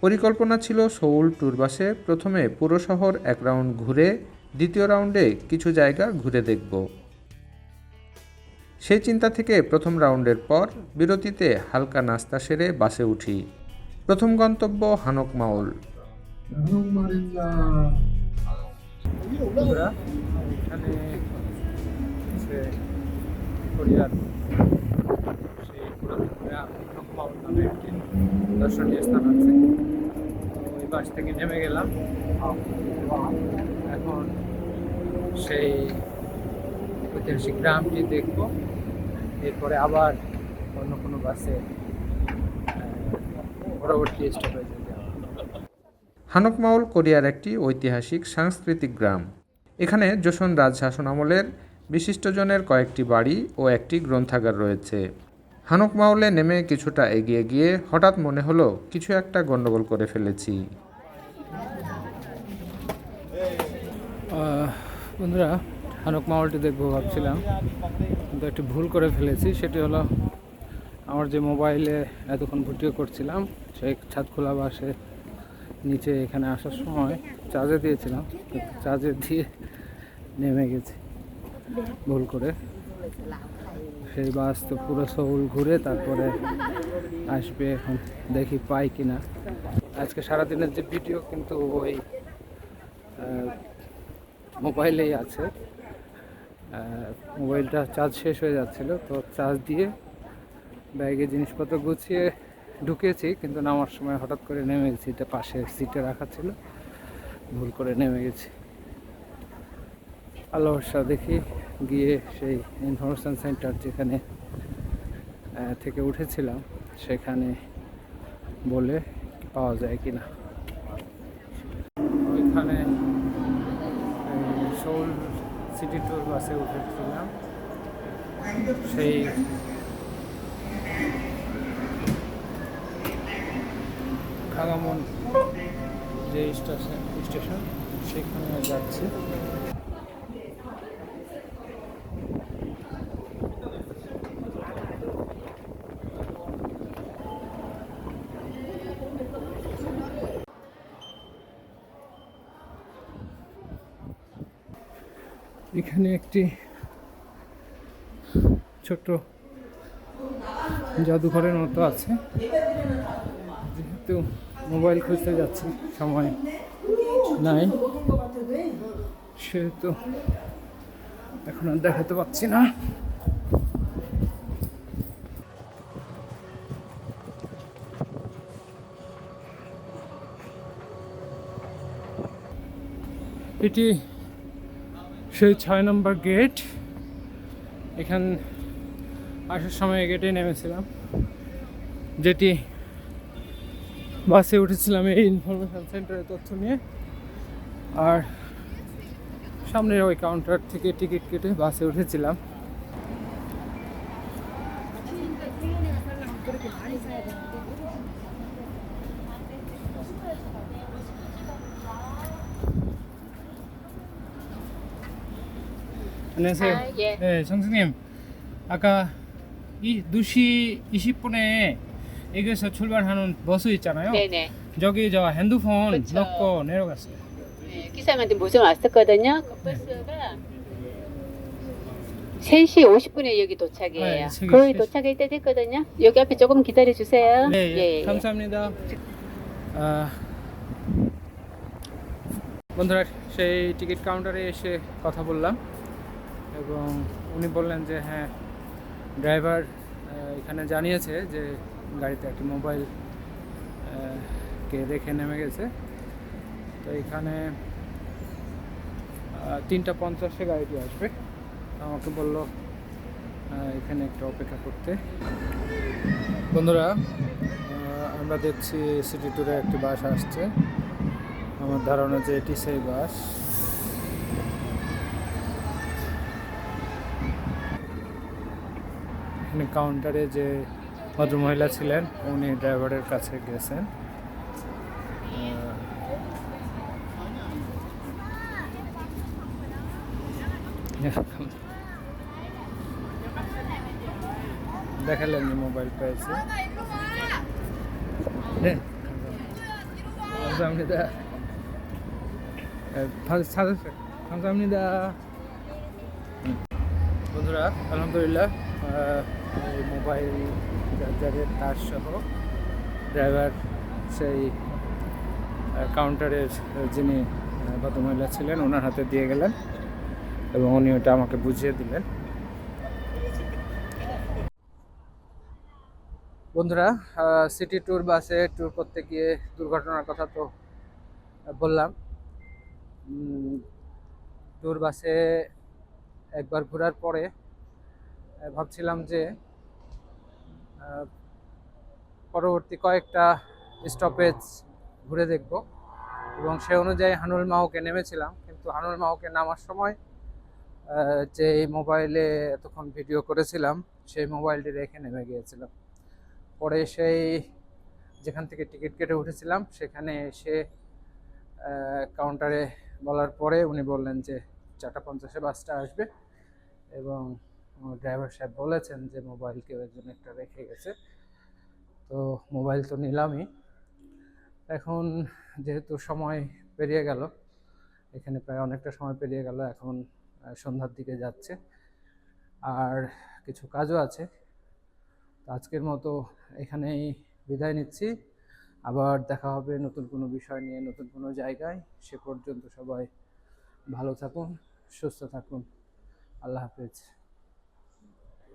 পরিকল্পনা ছিল Seoul tour বাসে প্রথমে পুরো শহর এক রাউন্ড ঘুরে দ্বিতীয় রাউন্ডে কিছু জায়গা ঘুরে দেখব। সেই চিন্তা থেকে প্রথম রাউন্ডের পর বিরতিতে হালকা নাস্তা সেরে বাসে উঠি। প্রথম গন্তব্য হানক মাউল এখানে হচ্ছে কোরিয়ার সেই পুরাতন মাউল নামে একটি দর্শনীয় স্থান আছে। ওই বাস থেকে নেমে গেলাম। এখন সেই ঐতিহাসিক গ্রামটি দেখব। এরপরে আবার অন্য কোনো বাসে পরবর্তী স্টপেজে যাওয়া হানক মাউল কোরিয়ার একটি ঐতিহাসিক সাংস্কৃতিক গ্রাম। এখানে যোশন রাজ শাসন আমলের বিশিষ্টজনের কয়েকটি বাড়ি ও একটি গ্রন্থাগার রয়েছে। হানক মাউলে নেমে কিছুটা এগিয়ে গিয়ে হঠাৎ মনে হলো, কিছু একটা গণ্ডগোল করে ফেলেছি। বন্ধুরা, হানক মাউলটি দেখব ভাবছিলাম। কিন্তু একটি ভুল করে ফেলেছি, সেটি হলো আমার যে মোবাইলে এতক্ষণ ভিডিও করছিলাম, সেই ছাদ খোলা বাসে নিচে এখানে আসার সময় চার্জে দিয়েছিলাম। চার্জে দিয়ে নেমে গেছি। ভুল করে। সেই বাস তো পুরো সৌল ঘুরে তারপরে আসবে এখন, দেখি পাই কিনা। আজকে সারাদিনের যে ভিডিও কিন্তু ওই মোবাইলেই আছে। মোবাইলটা চার্জ শেষ হয়ে যাচ্ছিল, তো চার্জ দিয়ে ব্যাগে জিনিসপত্র গুছিয়ে ঢুকেছি, কিন্তু নামার সময় হঠাৎ করে নেমে গেছি, এটা পাশে সিটে রাখা ছিল। ভুল করে নেমে গেছি। আল্লাহ দেখি গিয়ে সেই ইনফরমেশন সেন্টার যেখানে থেকে উঠেছিলাম, সেখানে বলে পাওয়া যায় কি না ওইখানে সোল সিটি ট্যুর বাসে উঠেছিলাম। সেই খাগামন যে স্টেশন স্টেশন সেখানে যাচ্ছি। এখানে একটি ছোট্ট জাদুঘরের মতো আছে। যেহেতু মোবাইল খুঁজতে যাচ্ছি, সময় নাই। সেহেতু এখন আর দেখাতে পাচ্ছি না। এটি সেই ছয় নম্বর গেট এখান আসার সময় গেটে নেমেছিলাম। যেটি বাসে উঠেছিলাম এই ইনফরমেশান সেন্টারের তথ্য নিয়ে। আর সামনের ওই কাউন্টার থেকে টিকিট কেটে বাসে উঠেছিলাম। 안녕하세요. 아, 예. 네, 선생님. 아까 이 2시 20분에 여기서 출발하는 버스 있잖아요. 네네. 저기 저 핸드폰 그쵸. 넣고 내려갔어요. 네, 기사님한테 무전 왔었거든요. 그 버스가 3시 50분에 여기 도착이에요. 네, 저기 거의 세- 도착할 때 됐거든요. 여기 앞에 조금 기다려 주세요. 네, 예, 감사합니다. আহ, বন্ধুরা সেই টিকিট কাউন্টারে এসে কথা বললাম এবং উনি বললেন যে হ্যাঁ ড্রাইভার এখানে জানিয়েছে যে গাড়িতে একটি মোবাইল কে রেখে নেমে গেছে। তো এখানে তিনটা পঞ্চাশে গাড়িটি আসবে। আমাকে বলল এখানে একটু অপেক্ষা করতে। বন্ধুরা আমরা দেখছি সিটি ট্যুরে একটি বাস আসছে। আমার ধারণা যে এটি সেই বাস। এখানে কাউন্টারে যে ভদ্রমহিলা ছিলেন উনি ড্রাইভারের কাছে গেছেন। দেখালেন মোবাইল পেয়েছে। বন্ধুরা আলহামদুলিল্লাহ। মোবাইল চার্জারের তার সহ ড্রাইভার সেই কাউন্টারের যিনি আহ, ভদ্রমহিলা ছিলেন ওনার হাতে দিয়ে গেলেন এবং উনি ওটা আমাকে বুঝিয়ে দিলেন। বন্ধুরা সিটি ট্যুর বাসে ট্যুর করতে গিয়ে দুর্ঘটনার কথা তো বললাম। ট্যুর বাসে একবার ঘোরার পরে ভাবছিলাম যে পরবর্তী কয়েকটা স্টপেজ ঘুরে দেখব। এবং সে অনুযায়ী হানুল মাহকে নেমেছিলাম। কিন্তু হানুল মাহকে নামার সময় যে মোবাইলে এতক্ষণ ভিডিও করেছিলাম, সেই মোবাইলটি রেখে নেমে গিয়েছিলাম পরে সেই যেখান থেকে টিকিট কেটে উঠেছিলাম, সেখানে এসে কাউন্টারে বলার পরে উনি বললেন যে, চারটা পঞ্চাশে বাসটা আসবে। এবং ড্রাইভার সাহেব বলেছেন যে মোবাইল কেউ একজন একটা রেখে গেছে। তো মোবাইল তো নিলামই। এখন যেহেতু সময় পেরিয়ে গেল, এখানে প্রায় অনেকটা সময় পেরিয়ে গেল, এখন সন্ধ্যার দিকে যাচ্ছে। আর কিছু কাজও আছে। আজকের মতো এখানেই বিদায় নিচ্ছি। আবার দেখা হবে নতুন কোনো বিষয় নিয়ে, নতুন কোনো জায়গায়। সে পর্যন্ত সবাই ভালো থাকুন, সুস্থ থাকুন। আল্লাহ হাফেজ।